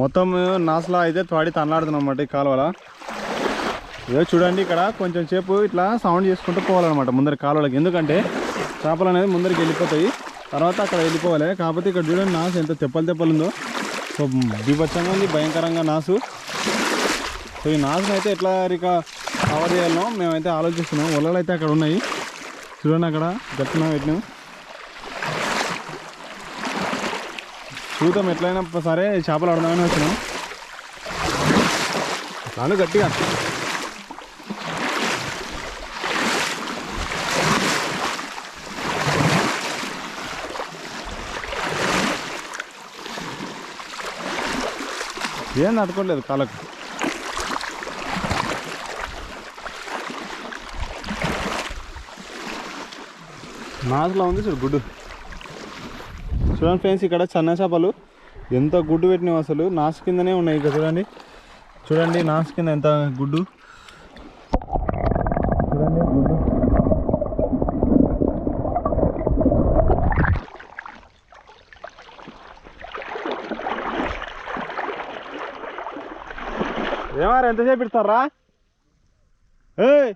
మొత్తం నాసులా అయితే త్వాడి తనలాడుతున్నాం అన్నమాట ఈ కాలువల. ఇదో చూడండి ఇక్కడ కొంచెం సేపు ఇట్లా సౌండ్ చేసుకుంటూ పోవాలన్నమాట ముందర కాలువలకి. ఎందుకంటే చేపలు అనేది ముందరికి వెళ్ళిపోతాయి. తర్వాత అక్కడ వెళ్ళిపోవాలి. కాకపోతే ఇక్కడ చూడండి నాసు ఎంత తెప్పలు తెప్పలు ఉందో. సో బీభత్సంగా ఉంది భయంకరంగా నాసు. సో ఈ నాసును అయితే ఎట్లా ఇక కవర్ చేయాలనో మేమైతే ఆలోచిస్తున్నాం. వలలు అయితే అక్కడ ఉన్నాయి. చూడండి అక్కడ గట్టిన పెట్టినాం చూద్దాం ఎట్లయినా సరే చేపలు ఆడదామని వచ్చినాం. నాను గట్టిగా. ఏం తట్టుకోలేదు కాలకు నాజులా ఉంది చూడు గుడ్డు. చూడండి ఫ్రెండ్స్ ఇక్కడ చిన్న చేపలు. ఎంత గుడ్డు పెట్టినావు అసలు? నాసు కిందనే ఉన్నాయి ఇక్కడ చూడండి. చూడండి నాసు కింద ఎంత గుడ్డు. చూడండి గుడ్డు. ఏమారా ఎంతసేపు ఇస్తారా ఏయ్!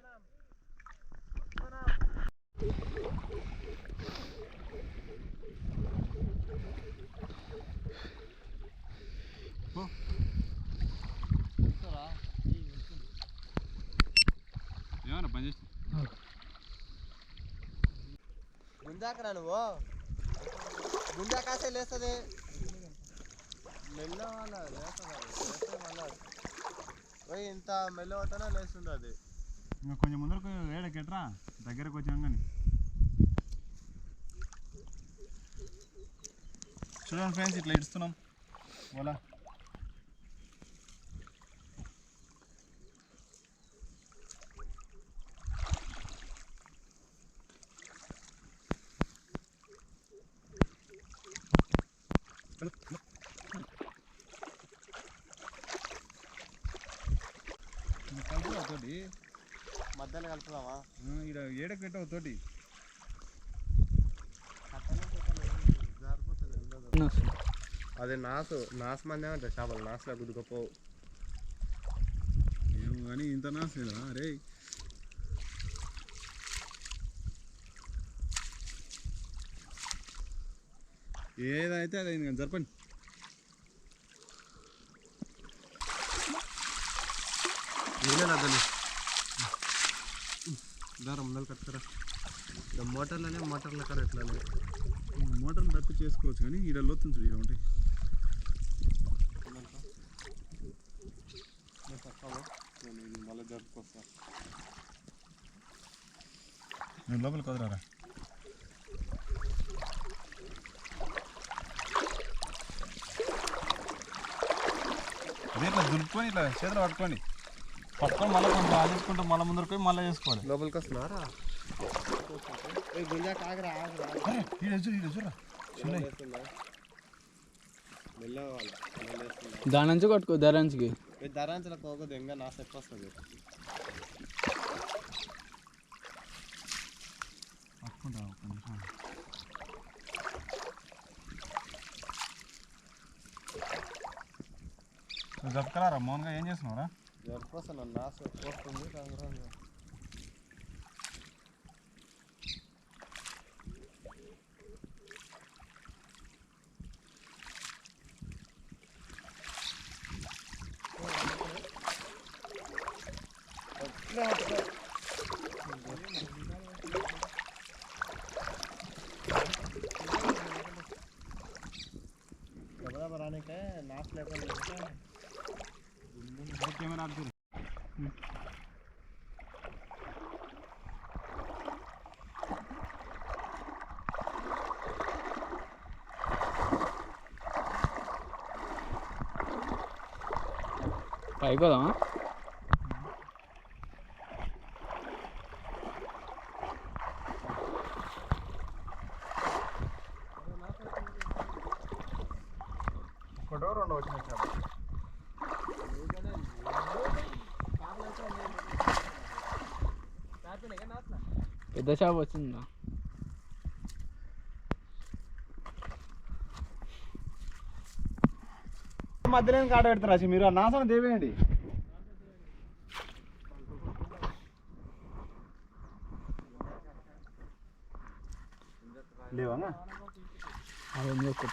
గుంజాకరా నువ్వు? గుంజా కాసే లేస్తుంది. మెల్ల లేస్తుంది పోయి ఇంత మెల్ల అవుతానో లేస్తుంది అది. ఇంకా కొంచెం ముందరకు ఏడకెట్రా దగ్గరకు వచ్చాం కానీ చూడండి ఫ్రెండ్స్ ఇట్లా ఇడుస్తున్నాం. ఓలా తోటి. మధ్యలో కలుపుదామా? ఇక్కడ ఏడకెట్టావు తోటి. అది నాసు నాసు మందే ఉంటాయి చేపలు నాసులో గుద్దుకపోవు ఏమో కానీ ఇంత నాసేదా రే ఏదైతే అది కానీ జరపండి. ఇదే అద్దలు దారం ముందలు కట్టుకురా ఇక మోటార్లోనే మోటార్ల కర ఎట్లానే మోటార్ని తప్పి చేసుకోవచ్చు కానీ ఈడ లోతుంది చూడు ఈడ ఉంటాయి. మళ్ళీ జరుపుకొస్తా నేను లోపలికి వదలరా? దీంట్లో ఇట్లా దులుపుకొని ఇట్లా చేతులు పట్టుకోండి పట్టుకొని మళ్ళీ కొంచెం ఆలోచుకుంటూ మళ్ళీ ముందరకు పోయి మళ్ళీ చేసుకోవాలి. లోపలికి వస్తున్నారా? ఏ గుంజా కాగరా ఆగరా? అరే ఈడ చూడు ఈడ చూడరా చిన్నవి లేస్తుందా మెల్లగా వాళ్ళు మెల్ల లేస్తుందా దాని నుంచి కొట్టుకో ధరంచికి ధరాంచలకు పోకదు ఇంకా నా సెప్ వస్తుంది. పట్టుకుంటా ఒక్క నిమిషం. జప్పకరారా మౌన్గా ఏం చేస్తున్నావురా జరుపుకొస్తాను నా సెప్ వస్తుంది రంగురంగు ఎవరో రానికే నాసు లేకుండా ఉంటే కెమెరా ఆపు చూడు. పైకి పోదామా ఒకటో రెండో వచ్చినాయి చేపలు. పెద్ద షాప్ వచ్చిందా మధ్యలో కాట పెడతారు మీరు ఆ నాసన దేవేయండి. లేవా ఒకటి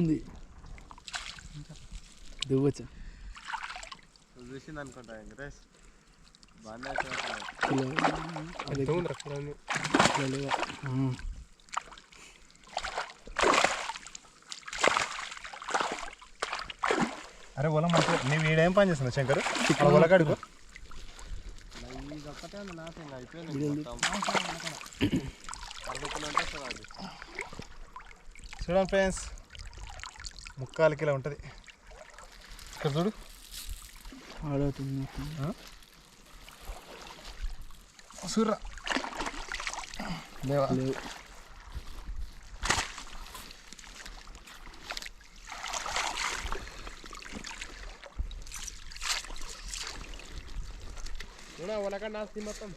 ఉంది దివ్వచ్చా చూసింది అనుకుంటా వెంకటేష్. అరే ఒల మంచి నీవు ఈడేం పని చేస్తున్నావు శంకర్? ఉంది నాశనం ఇంకా అయిపోయింది చూడండి ఫ్రెండ్స్. ముక్కాలు కిలో ఉంటుంది. ఇక్కడ చూడు. ఆడవుతుంది. సూర్ర. లేవా? లేవు. మొత్తం.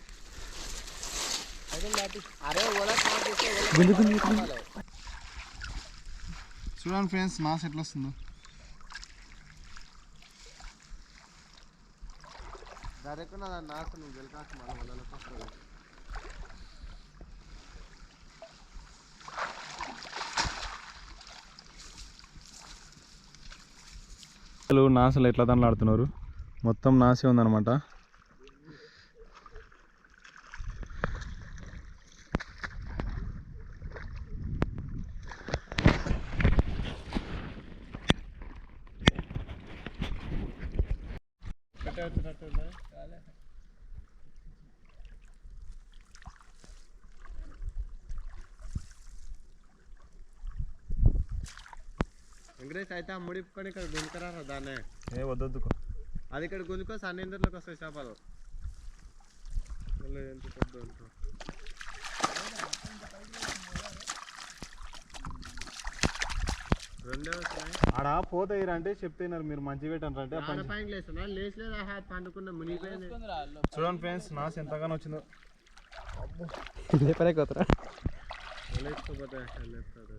అరే ఉలక చూడండి ఫ్రెండ్స్ నాస్ ఎట్లా వస్తుందో. డైరెక్ట్ నా నాకు నువ్వు గెలికాల్సి మన వాళ్ళకి వస్తుంది అసలు నాసలు ఎట్లా తనలాడుతున్నారు మొత్తం నాసే ఉందన్నమాట. వెంకటేష్ అయితే ఆ ముడిపుకొని ఇక్కడ గుంజుకరారా దాన్నే. ఏ వద్దొద్దుకో. అది ఇక్కడ గుంజుకో సన్నిందర్లోకి వస్తాయి చేపలు. ఎంత పెద్ద ఉంటుందో. రెండే వస్తున్నాయి ఆడ పోతాయిరా అంటే చెప్తున్నారు మీరు మంచి అంటే ఆడ పైన లేస్తున్నా లేచలేదు ఆహా పండుకున్న మునిగిపోయింది చూడండి ఫ్రెండ్స్ నాస్ ఎంతగానో వచ్చిందో. లేపలేకపోతారా లేకపోతే లేపుతాడు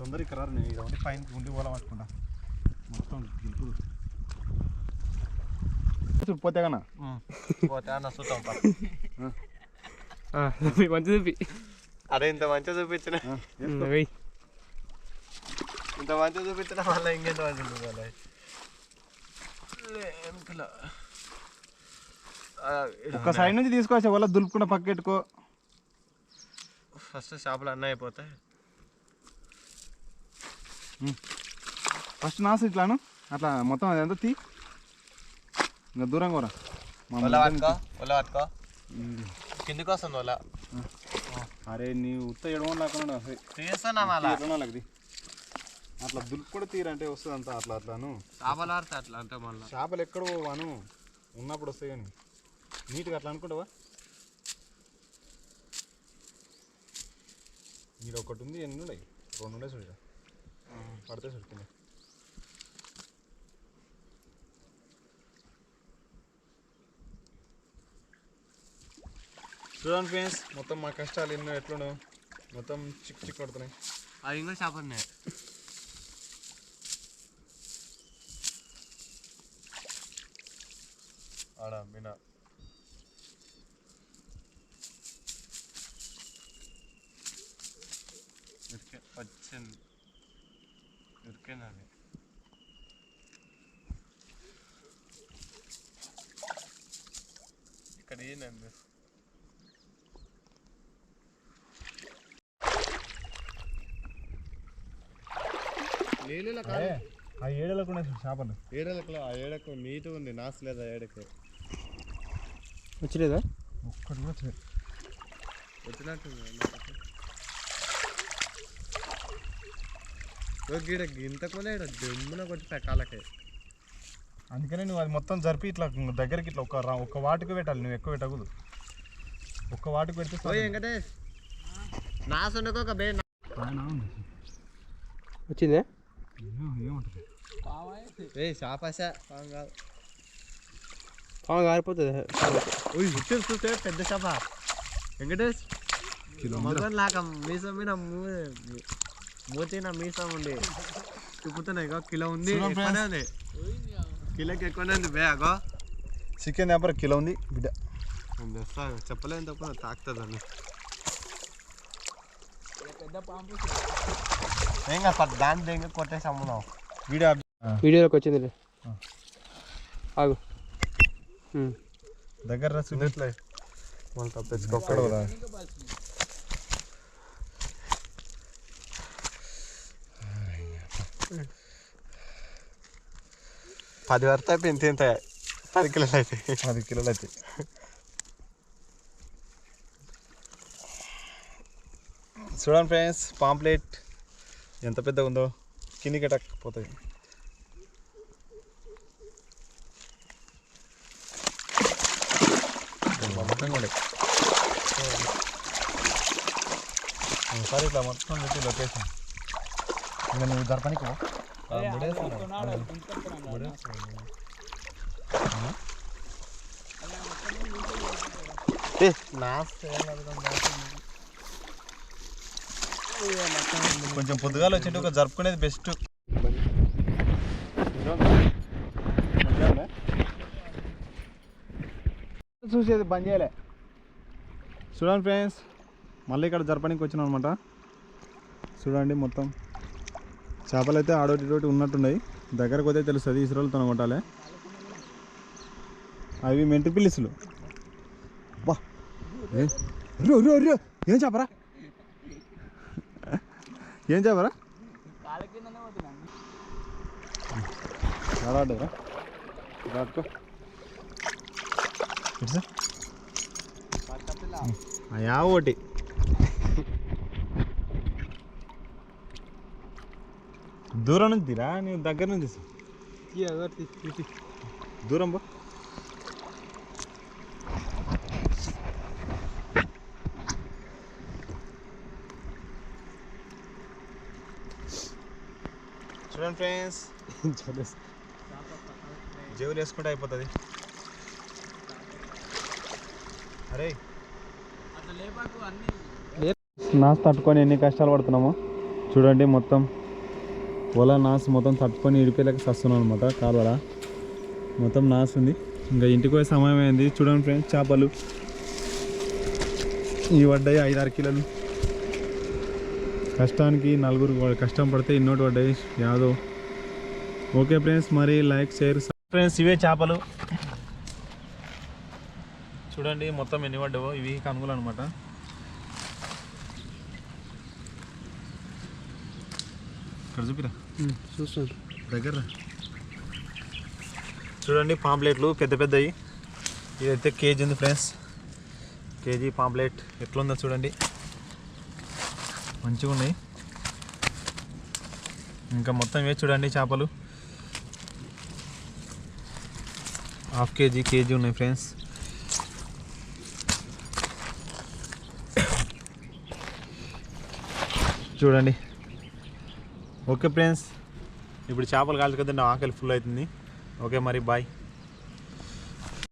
తొందర ఇక్కడ రారు నేను ఉండి పైన ఉండి పోలా పట్టుకుంటా మొత్తం చూడు పోతే కన్నా? పోతే అన్న చూద్దాం. మంచి చూపి అరే ఇంత మంచిగా చూపించిన. ఇంత మంచిగా చూపించిన మళ్ళీ ఇంకెంత. ఆ, ఈడ ఒక సైడ్ నుంచి తీసుకోవచ్చు వాళ్ళ దులుపుకుండా పక్కెట్టుకో. ఫస్ట్ షాపులు అన్నీ అయిపోతాయి ఫస్ట్ నాసు ఇట్లాను అట్లా మొత్తం అదంతా తీ. ఇంకా దూరంగా రా మా ఒల ముందు పట్టుకో ఒల పట్టుకో. కిందికి వస్తుంది ఒల అరే నీ ఉత్త లేకుండా లగది అట్లా దులుపు కూడా తీరంటే వస్తుంది అంతా అట్లా అట్లాను చేపలు ఆడితే అట్లా అంటే మళ్ళీ. చేపలు ఎక్కడ పోవాను ఉన్నప్పుడు వస్తాయి కానీ. నీట్గా అట్లా అనుకుంటావా? మీరు ఒకటి ఉంది ఎన్ని ఉన్నాయి? రెండు ఉండే చూడ పడితే చూడుతుంది చూడండి ఫ్రెండ్స్ మొత్తం మా కష్టాలు ఎన్నో ఎట్లున్నావు మొత్తం చిక్ చిక్ కొడుతున్నాయి. అవి ఇంకా చేపలు ఉన్నాయి. ఆడ మీనా. ఇరికే ఇరికేనండి ఇక్కడ కాదు. ఆ ఏడలకు ఉన్నాయి చేపలు ఏడలకు ఆ ఏడకు నీట్గా ఉంది నాసు లేదా ఏడకు? వచ్చలేదా? ఒక్కటి కూడా వచ్చలేదు. గీడ గింతకునే ఇక్కడ దెమ్మున కొట్టి కాలకే అందుకనే నువ్వు అది మొత్తం జరిపి ఇట్లా దగ్గరికి ఇట్లా ఒక రా- ఒక వాటికి పెట్టాలి నువ్వు ఎక్కువ పెట్టకూడదు. ఒక్క వాటికి పెడితే. వెంకటేష్ నాసు ఉండకోక బే ఆయన ఉంది. వచ్చిందే? ఏం- షాపాసా కాదు. పాము హుట్టు చూస్తే పెద్ద షాప వెంకటేష్ మగన్ లాక మీసం మీద మూతి నా మీసం ఉంది. తిప్పుతున్నాయి కిలో ఉంది చూడు ఎక్కువనే ఉంది. కిలోకి ఎక్కువనే ఉంది బే అగో. చికెన్ వ్యాపారం కిలో ఉంది బిడ్డ. చెప్పలేని తప్ప తాకుతుంది అని ఏం కాదు దాని దేంగ కొట్టేసి అమ్ముదాం. వీడియో వీడియోలోకి వచ్చిందిలే. ఆగు. దగ్గర రా చూడు. మనం తప్పించుకోకూడదు పది వరకు ఇంత ఇంత. పది కిలోలు అయితే. పది కిలోలు అయితే. చూడండి ఫ్రెండ్స్ పాంప్లెట్ ఎంత పెద్దగా ఉందో. కిందికి పోతుంది మొత్తం కూడా. ఒకసారి ఇట్లా మొత్తం పెట్టి లొకేషన్. ఇంకా నువ్వు ముడేస్తున్నావు. కొంచెం పొద్దుగాలు వచ్చేటి ఒక జరుపుకునేది బెస్ట్ చూసేది బంద్ చేయలే. చూడండి ఫ్రెండ్స్ మళ్ళీ ఇక్కడ జరపడానికి వచ్చినాం అనమాట చూడండి మొత్తం. చేపలు అయితే ఆడోటి ఇటోటి ఉన్నట్టున్నాయి. దగ్గరకు పోతే తెలుస్తుంది తన కొట్టాలి అవి మెంటి పిల్లిసులు. బా. ఏం? చేపరా? ఏం చేపరా? ఆడాడరా అయా ఒకటి. దూరం నుంచి రా నేను దగ్గర నుంచి తీసు. దూరం బా చూడండి ఫ్రెండ్స్. జేబులు వేసుకుంటే అయిపోతుంది. అరే. నాసు తట్టుకొని ఎన్ని కష్టాలు పడుతున్నామో. చూడండి మొత్తం. ఓలా నాసు మొత్తం తట్టుకొని ఇడిపోయేలాగా వస్తున్నాం అనమాట కాలువల. మొత్తం నాసు ఉంది. ఇంకా ఇంటికి పోయే సమయం అయింది చూడండి ఫ్రెండ్స్ చేపలు. ఈ పడ్డాయి ఐదారు కిలోలు. కష్టానికి నలుగురు కష్టం పడితే ఇన్నోటి పడ్డాయి యాదో. ఓకే ఫ్రెండ్స్ మరి లైక్ షేర్ ఫ్రెండ్స్ ఇవే చేపలు. చూడండి మొత్తం ఎన్ని పడ్డావో ఇవి కనుగోలు అనమాట ఇక్కడ చూపిరా. చూస్తాను. దగ్గర. చూడండి పాంప్లెట్లు పెద్ద పెద్దవి ఇదైతే కేజీ ఉంది ఫ్రెండ్స్. కేజీ పాంప్లెట్ ఎట్లుందో చూడండి. మంచిగా ఉన్నాయి ఇంకా మొత్తం ఇవే చూడండి చేపలు? హాఫ్ కేజీ కేజీ ఉన్నాయి ఫ్రెండ్స్. చూడండి. ఓకే ఫ్రెండ్స్ ఇప్పుడు చేపలు కాల్చుకుంటే నా ఆకలి ఫుల్ అవుతుంది. ఓకే మరి బాయ్